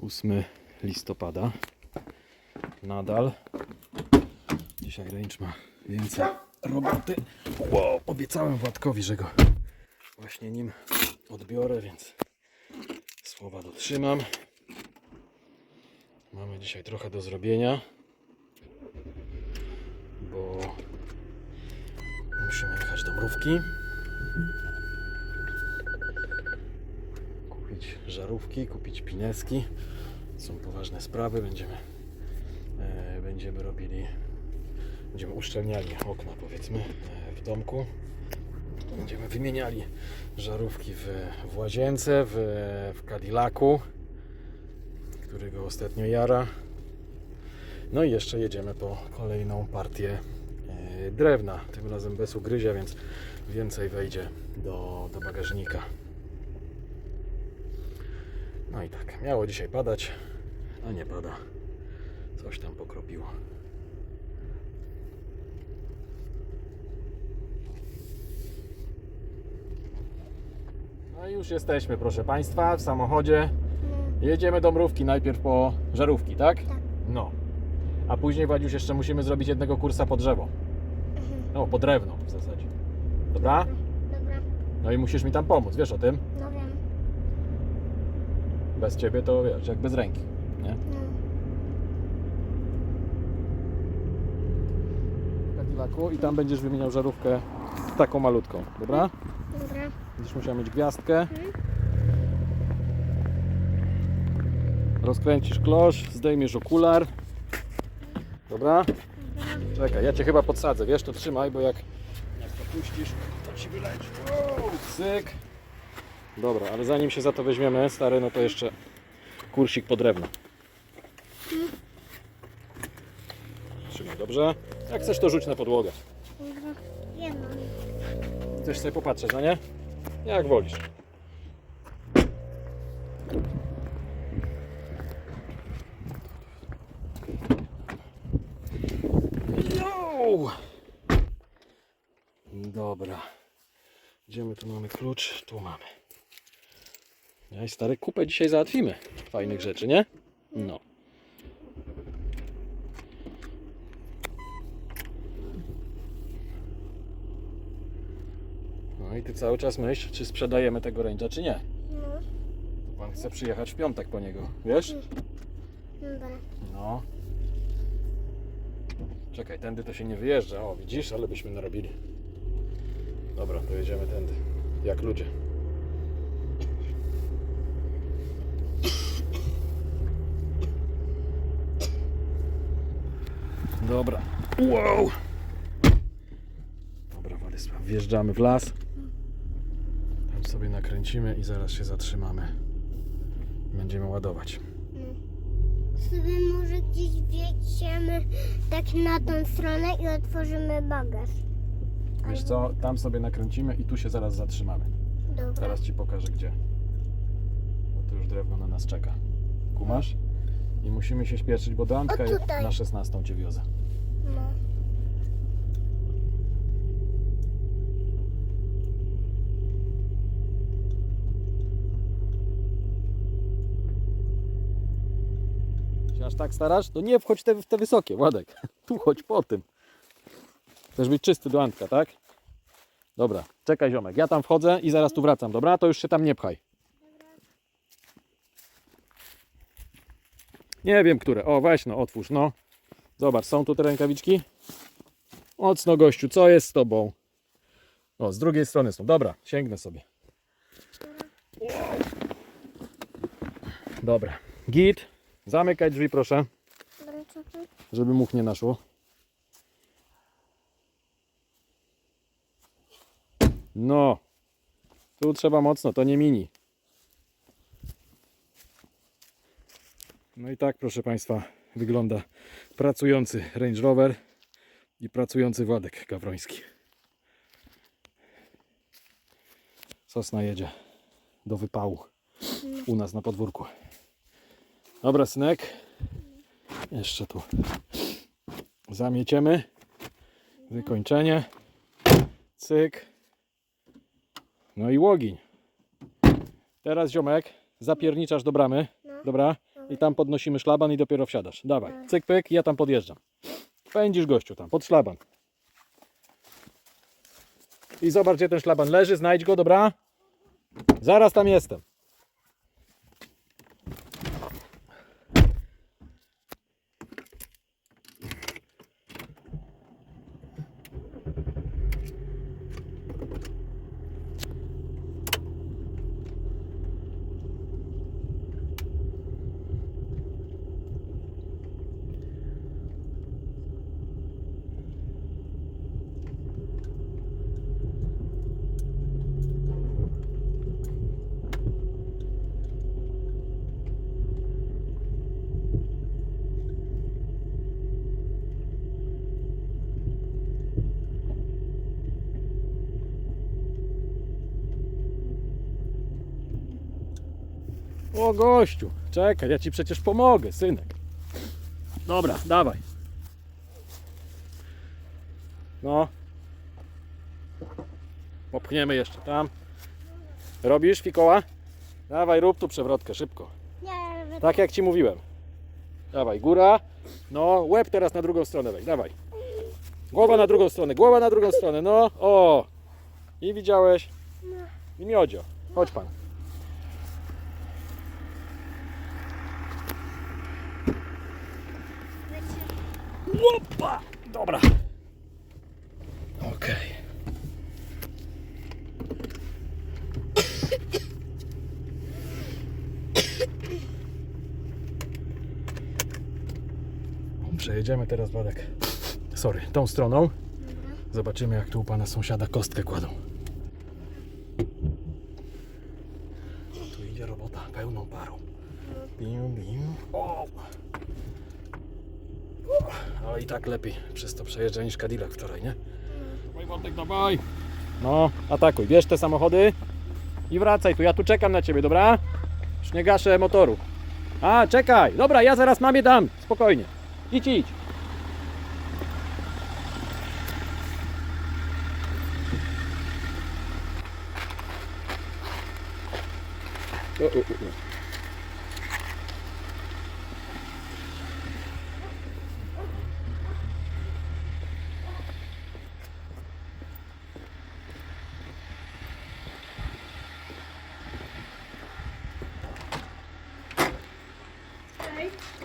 8 listopada. Nadal. Dzisiaj range ma więcej roboty. Wow, obiecałem Władkowi, że go właśnie nim odbiorę, więc słowa dotrzymam. Mamy dzisiaj trochę do zrobienia, bo musimy jechać do mrówki. Kupić kupić pineski. Są poważne sprawy. Będziemy, e, będziemy robili, będziemy uszczelniali okna powiedzmy e, w domku. Będziemy wymieniali żarówki w, w łazience, w, w Cadillacu, którego ostatnio jara. No i jeszcze jedziemy po kolejną partię e, drewna. Tym razem bez ugryzia, więc więcej wejdzie do, do bagażnika. No i tak, miało dzisiaj padać, a nie pada. Coś tam pokropiło. No i już jesteśmy, proszę Państwa, w samochodzie. Jedziemy do mrówki najpierw po żarówki, tak? Tak. No. A później, Wadziuś, jeszcze musimy zrobić jednego kursa po drzewo. No, po drewno w zasadzie. Dobra? Dobra, No i musisz mi tam pomóc, wiesz o tym? no wiem. Bez Ciebie to wiesz, jak bez ręki, nie? No. Cadillacu i tam będziesz wymieniał żarówkę taką malutką, dobra? Dobra. Będziesz musiał mieć gwiazdkę. Mhm. Rozkręcisz klosz, zdejmiesz okular. Dobra? Czekaj, ja Cię chyba podsadzę, wiesz, to trzymaj, bo jak, jak to puścisz, to Ci wyleci. Wow, cyk. Dobra, ale zanim się za to weźmiemy, stary, no to jeszcze kursik po drewno. Trzymaj, dobrze? Jak chcesz, to rzuć na podłogę. Jedno. Chcesz sobie popatrzeć, no nie? Jak wolisz. Dobra. Gdzie my tu mamy klucz? Tu mamy. Ja i stary kupę dzisiaj załatwimy. Fajnych rzeczy, nie? No. No i ty cały czas myśl, czy sprzedajemy tego range'a, czy nie. No. Pan chce przyjechać w piątek po niego, wiesz? Dobra. No. Czekaj, tędy to się nie wyjeżdża. O, widzisz, ale byśmy narobili. Dobra, to jedziemy tędy. Jak ludzie. Dobra. Wow. Dobra, Władysław, wjeżdżamy w las. Tam sobie nakręcimy i zaraz się zatrzymamy. Będziemy ładować. Sobie może gdzieś wjedziemy tak na tą stronę i otworzymy bagaż. Wiesz co, tam sobie nakręcimy i tu się zaraz zatrzymamy. Dobra. Zaraz Ci pokażę gdzie. Bo tu już drewno na nas czeka. Kumasz? I musimy się śpieszyć, bo do Antka O, tutaj. na 16 Cię wiozę. No. Się aż tak starasz? To nie wchodź te, w te wysokie, Władek. Tu chodź po tym. Chcesz być czysty do Antka, tak? Dobra, czekaj ziomek. Ja tam wchodzę i zaraz tu wracam, dobra? To już się tam nie pchaj. Nie wiem, które. O, weź no, otwórz, no. Zobacz, są tu te rękawiczki? Mocno, gościu, co jest z tobą? O, z drugiej strony są. Dobra, sięgnę sobie. Dobra, git. Zamykaj drzwi, proszę, żeby much nie naszło. No, tu trzeba mocno, to nie mini. No i tak, proszę Państwa, wygląda pracujący Range Rover i pracujący Władek Gawroński. Sosna jedzie do wypału u nas na podwórku. Dobra, synek. Jeszcze tu zamieciemy. Wykończenie. Cyk. No i łogień. Teraz ziomek, zapierniczasz do bramy. No. Dobra? I tam podnosimy szlaban i dopiero wsiadasz. Dawaj, cyk pyk, ja tam podjeżdżam. Pędzisz gościu tam, pod szlaban. I zobacz, gdzie ten szlaban leży, znajdź go, dobra? Zaraz tam jestem. O gościu, czekaj, ja ci przecież pomogę, synek. Dobra, dawaj. No. Popchniemy jeszcze tam. Robisz fikoła? Dawaj, rób tu przewrotkę, szybko. Tak jak ci mówiłem. Dawaj, góra. No, łeb teraz na drugą stronę weź, dawaj. Głowa na drugą stronę, głowa na drugą stronę, no. O! I widziałeś? I miodzio. Chodź pan. Opa! Dobra. Okej. Przejedziemy teraz Władek. Sorry, tą stroną. Zobaczymy jak tu u pana sąsiada kostkę kładą. Tu idzie robota pełną parą. Bim, bim. O! Ale i tak lepiej przez to przejeżdża niż Cadillac wczoraj, nie? Dawaj Władek, dawaj! No, atakuj. Bierz te samochody i wracaj tu. Ja tu czekam na ciebie, dobra? Już nie gaszę motoru. A, czekaj! Dobra, ja zaraz mamie dam. Spokojnie. Idź, idź.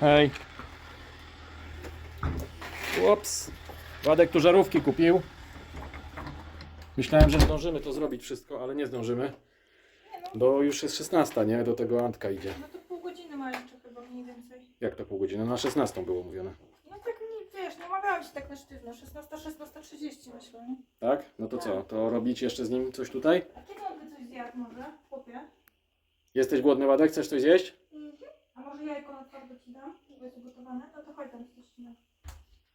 Hej. Ups. Władek tu żarówki kupił. Myślałem, że zdążymy to zrobić wszystko, ale nie zdążymy. Bo już jest 16, nie? Do tego Antka idzie. No to pół godziny ma jeszcze chyba mniej więcej. Jak to pół godziny? Na 16 było mówione. No tak nie, wiesz, nie umawiałam się tak na sztywno. 16, 16.30 myślę, nie? Tak? No to co? To robić jeszcze z nim coś tutaj? A kiedy on by coś zjadł może, chłopie? Jesteś głodny, Władek? Chcesz coś zjeść? A może jajko na twardo ci dam? Bo jest ugotowane? No to chodź tam coś ci dam.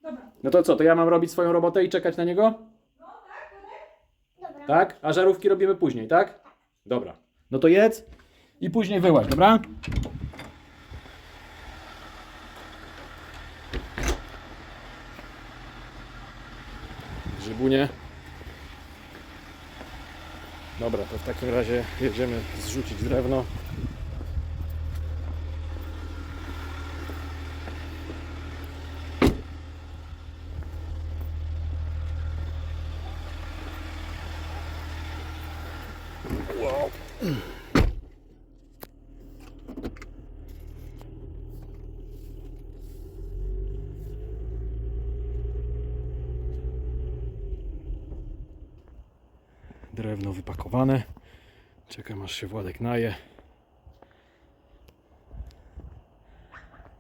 Dobra. No to co? To ja mam robić swoją robotę i czekać na niego? dobra. Tak? A żarówki robimy później, tak? Dobra. No to jedz i później wyłaź, dobra? Grzybunie. Dobra, to w takim razie jedziemy zrzucić. Drewno wypakowane. Czekam aż się Władek naje.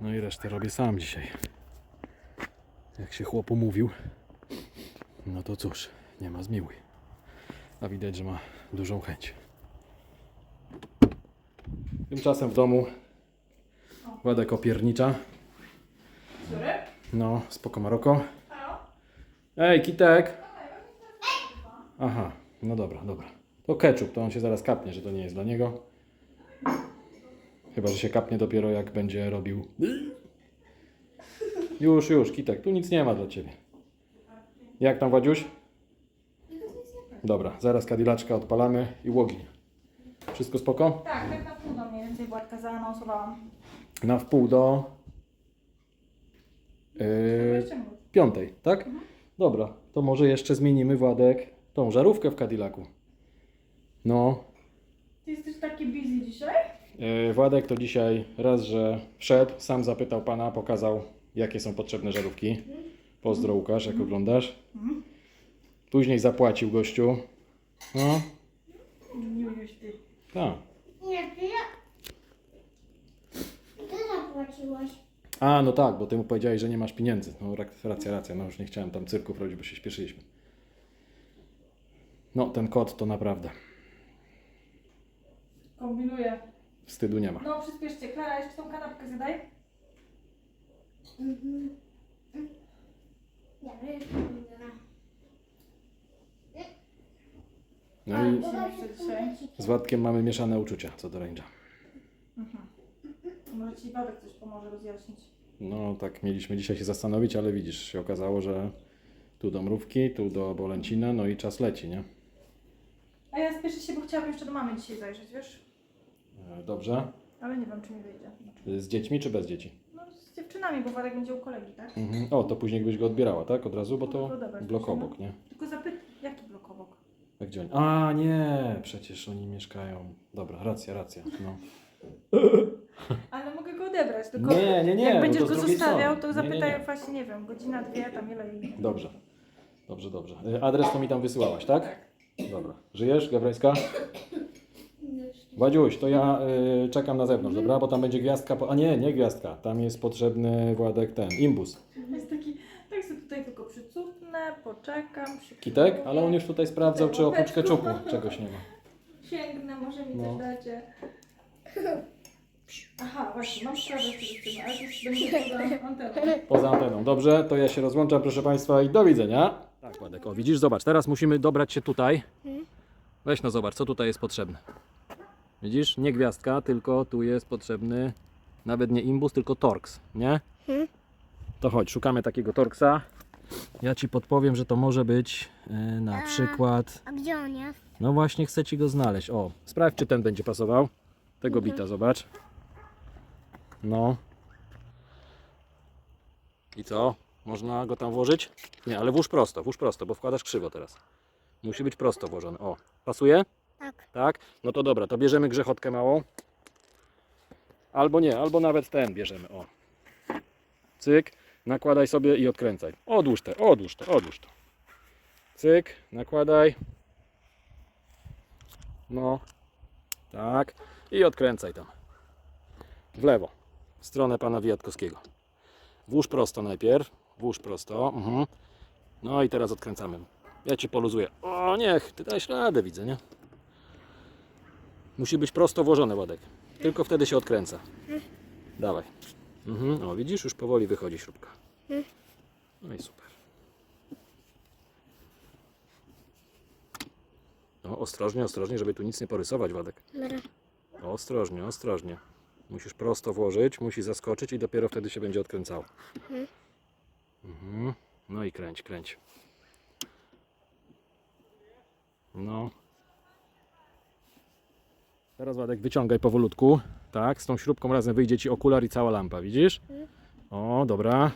No i resztę robię sam dzisiaj. Jak się chłopu mówił, no to cóż, nie ma zmiłuj. A widać, że ma dużą chęć. Tymczasem w domu Władek opiernicza. Który? No, spoko Maroko. Ej, Kitek! Aha, no dobra, dobra. To ketchup, to on się zaraz kapnie, że to nie jest dla niego. Chyba, że się kapnie dopiero jak będzie robił. Już, już, Kitek, tu nic nie ma dla ciebie. Jak tam, Wadziuś? Dobra, zaraz kadilaczka odpalamy i łogień. Wszystko spoko? Tak, tak na pół mniej więcej Władka zaanonsowałam. na wpół do yy, piątej, tak? Dobra, to może jeszcze zmienimy Władek tą żarówkę w Cadillacu. No, Ty jesteś taki busy dzisiaj? yy, Władek to dzisiaj raz, że wszedł, sam zapytał pana, pokazał jakie są potrzebne żarówki. Pozdro Łukasz, jak oglądasz. Później zapłacił gościu. No, Jujuś, ty. tak. Nie, ty ja... Ty zapłaciłaś. A, no tak, bo ty mu powiedziałeś, że nie masz pieniędzy. No, rak- racja, racja. No już nie chciałem tam cyrków robić, bo się śpieszyliśmy. No, ten kot to naprawdę. Kombinuję. Wstydu nie ma. No, przyspieszcie. Klara, jeszcze tą kanapkę zadaj. Mhm. No i dzisiaj. z Władkiem mamy mieszane uczucia co do range'a. Może ci Władek coś pomoże rozjaśnić. No, tak mieliśmy dzisiaj się zastanowić, ale widzisz, się okazało, że tu do mrówki, tu do Bolęcina, no i czas leci, nie? A ja spieszę się, bo chciałabym jeszcze do mamy dzisiaj zajrzeć, wiesz? E, Dobrze. Ale nie wiem, czy mi wyjdzie. Z dziećmi czy bez dzieci? No, z dziewczynami, bo Władek będzie u kolegi, tak? Mhm. O, to później byś go odbierała, tak? Od razu, bo to Mogę go odebrać blok no. obok, nie? Tylko zapyt... Jaki blok obok? A gdzie oni? A, nie, przecież oni mieszkają. Dobra, racja, racja. No. Ale mogę go odebrać, tylko Nie, nie, nie, jak bo będziesz to z go drugiej zostawiał, strony. to Nie, nie, zapytaj nie. właśnie, nie wiem, godzina, dwie, tam ile i... Dobrze. Dobrze, dobrze. Y, Adres to mi tam wysyłałaś, tak? Dobra. Żyjesz, Gawrońska? Wadziuś, to ja y, czekam na zewnątrz, dobra? Bo tam będzie gwiazdka. Po... A nie, nie gwiazdka. Tam jest potrzebny Władek ten, imbus. Jest taki, tak sobie tutaj tylko przycupnę, poczekam, przykiwuję. Kitek, ale on już tutaj sprawdzał, czy oprócz keczupu czegoś nie ma. Sięgnę, może mi No. też dacie. Aha, właśnie, mam sprawę z tym, ale to już będzie poza anteną. Poza anteną. Dobrze, to ja się rozłączam, proszę Państwa, i do widzenia. Tak, Władek, o widzisz, zobacz, teraz musimy dobrać się tutaj. Weź no zobacz, co tutaj jest potrzebne. Widzisz, nie gwiazdka, tylko tu jest potrzebny nawet nie imbus, tylko torx, nie? Mhm. To chodź, szukamy takiego torksa. Ja Ci podpowiem, że to może być e, na A. przykład... A gdzie on jest? No właśnie, chcę Ci go znaleźć. O, sprawdź, czy ten będzie pasował. Tego bita, zobacz. No. I co? Można go tam włożyć? Nie, ale włóż prosto, włóż prosto, bo wkładasz krzywo teraz. Musi być prosto włożony. O, pasuje? Tak. Tak? No to dobra, to bierzemy grzechotkę małą. Albo nie, albo nawet ten bierzemy. O. Cyk, nakładaj sobie i odkręcaj. Odłóż te, odłóż to, odłóż to. Cyk, nakładaj. No. Tak. I odkręcaj tam. W lewo. W stronę pana Wijatkowskiego. Włóż prosto najpierw. Włóż prosto. Mhm. No i teraz odkręcamy. Ja ci poluzuję. O, niech, ty dajesz radę, widzę, nie? Musi być prosto włożony ładek. Tylko wtedy się odkręca. Dawaj. Mhm. O, widzisz, już powoli wychodzi śrubka. No i super. No, ostrożnie, ostrożnie, żeby tu nic nie porysować, Wadek. Dobra. Ostrożnie, ostrożnie. Musisz prosto włożyć, musi zaskoczyć i dopiero wtedy się będzie odkręcało. Mhm. No i kręć, kręć. No. Teraz Wadek wyciągaj powolutku. Tak, z tą śrubką razem wyjdzie Ci okular i cała lampa, widzisz? O, dobra.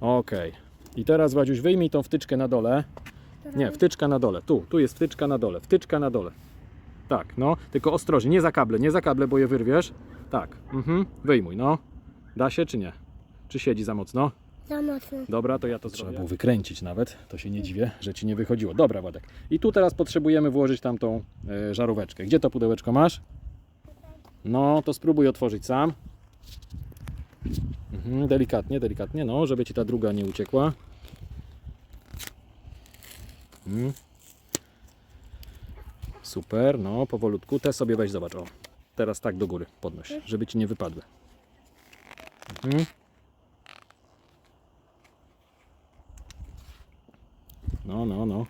Okej. I teraz Wadziuś wyjmij tą wtyczkę na dole. Nie, wtyczka na dole. Tu, tu jest wtyczka na dole. Wtyczka na dole. Tak, no, tylko ostrożnie, nie za kable, nie za kable, bo je wyrwiesz. Tak, mhm, wyjmuj, no. Da się czy nie? Czy siedzi za mocno? Za mocno. Dobra, to ja to Trzeba było wykręcić nawet, to się nie dziwię, że Ci nie wychodziło. Dobra, Władek. I tu teraz potrzebujemy włożyć tamtą e, żaróweczkę. Gdzie to pudełeczko masz? No, to spróbuj otworzyć sam. Mhm, delikatnie, delikatnie, no, żeby Ci ta druga nie uciekła. Mhm. Super, no, powolutku. Te sobie weź, zobacz, o. Teraz tak do góry podnoś, żeby Ci nie wypadły. Mhm. No, no, no.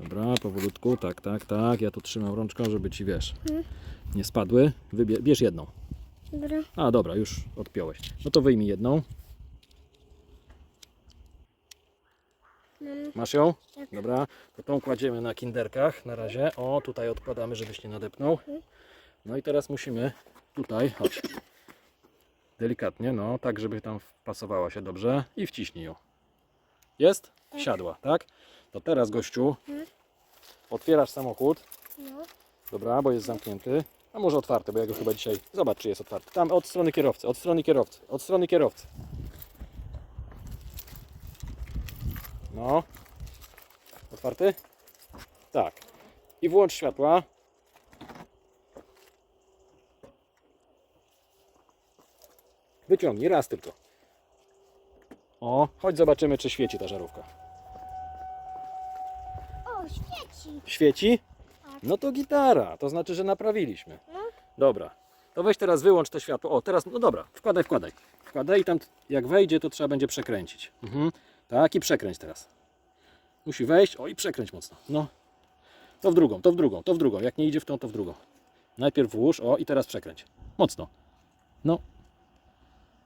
Dobra, powolutku, tak, tak, tak. Ja tu trzymam rączką, żeby ci wiesz, nie spadły. Wybie- bierz jedną. Dobra. A, dobra, już odpiąłeś. No to wyjmij jedną. Mam. Masz ją? Tak. Dobra, to tą kładziemy na kinderkach na razie. O, tutaj odkładamy, żebyś nie nadepnął. No i teraz musimy tutaj, chodź. delikatnie, no, tak żeby tam wpasowała się dobrze i wciśnij ją. Jest? Siadła, tak? To teraz, gościu, Mhm. otwierasz samochód, No. dobra, bo jest zamknięty. A może otwarty, bo ja go chyba dzisiaj... Zobacz, czy jest otwarty. Tam, od strony kierowcy, od strony kierowcy, od strony kierowcy. No. Otwarty? Tak. I włącz światła. Wyciągnij raz tylko. O, chodź zobaczymy, czy świeci ta żarówka. O, świeci. Świeci? Tak. No to gitara, to znaczy, że naprawiliśmy. No. Dobra. To weź teraz wyłącz to światło. O, teraz, no dobra, wkładaj, wkładaj. Wkładaj i tam jak wejdzie, to trzeba będzie przekręcić. Mhm. Tak i przekręć teraz. Musi wejść. O i przekręć mocno. No. To w drugą, to w drugą, to w drugą. Jak nie idzie w tą, to w drugą. Najpierw włóż, o i teraz przekręć. Mocno. No.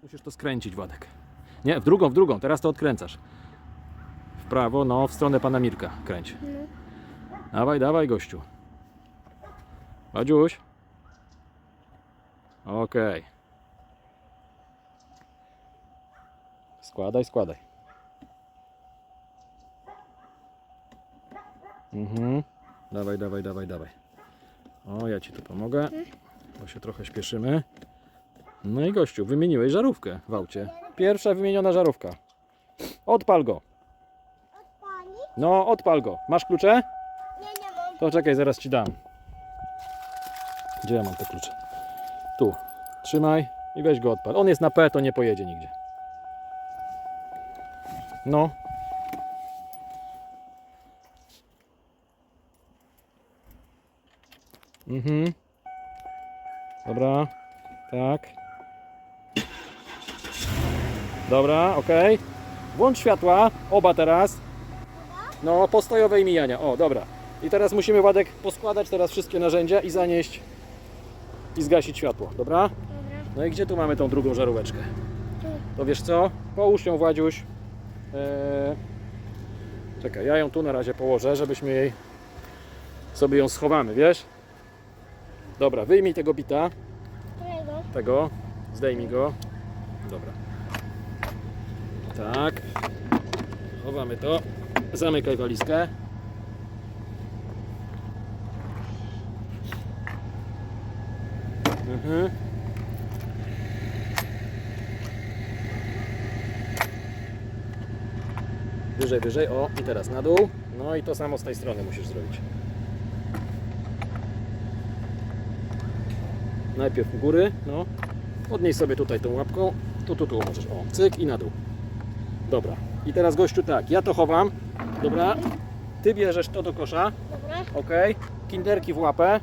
Musisz to skręcić, Władek. Nie, w drugą, w drugą. Teraz to odkręcasz. W prawo, no, w stronę pana Mirka. Kręć. Dawaj, dawaj, gościu. Wadziuś. Okej. Składaj, składaj. Mhm. Dawaj, dawaj, dawaj, dawaj. O, ja ci tu pomogę, bo się trochę śpieszymy. No i gościu, wymieniłeś żarówkę w aucie. Pierwsza wymieniona żarówka. Odpal go. Pani? No, odpal go. Masz klucze? Nie, nie mam. To czekaj, zaraz ci dam. Gdzie ja mam te klucze? Tu. Trzymaj i weź go odpal. On jest na P, to nie pojedzie nigdzie. No. Mhm. Dobra. Tak. Dobra, ok. Włącz światła. Oba teraz. No, postojowe i mijania. O, dobra. I teraz musimy, Władek, poskładać teraz wszystkie narzędzia i zanieść i zgasić światło, dobra? Dobra. No i gdzie tu mamy tą drugą żaróweczkę? Tu. To wiesz co? Połóż ją, Władziuś. Eee... Czekaj, ja ją tu na razie położę, żebyśmy jej sobie ją schowamy, wiesz? Dobra, wyjmij tego bita, tego, zdejmij go. Dobra. Tak. Chowamy to. Zamykaj walizkę. Mhm. Wyżej, wyżej. O, i teraz na dół. No i to samo z tej strony musisz zrobić. Najpierw u góry, no. Podnieś sobie tutaj tą łapką. Tu, tu, tu możesz. O, cyk i na dół. Dobra. I teraz gościu tak, ja to chowam. Dobra. Ty bierzesz to do kosza. Dobra. Ok. Kinderki w łapę.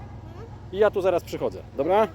I ja tu zaraz przychodzę. Dobra?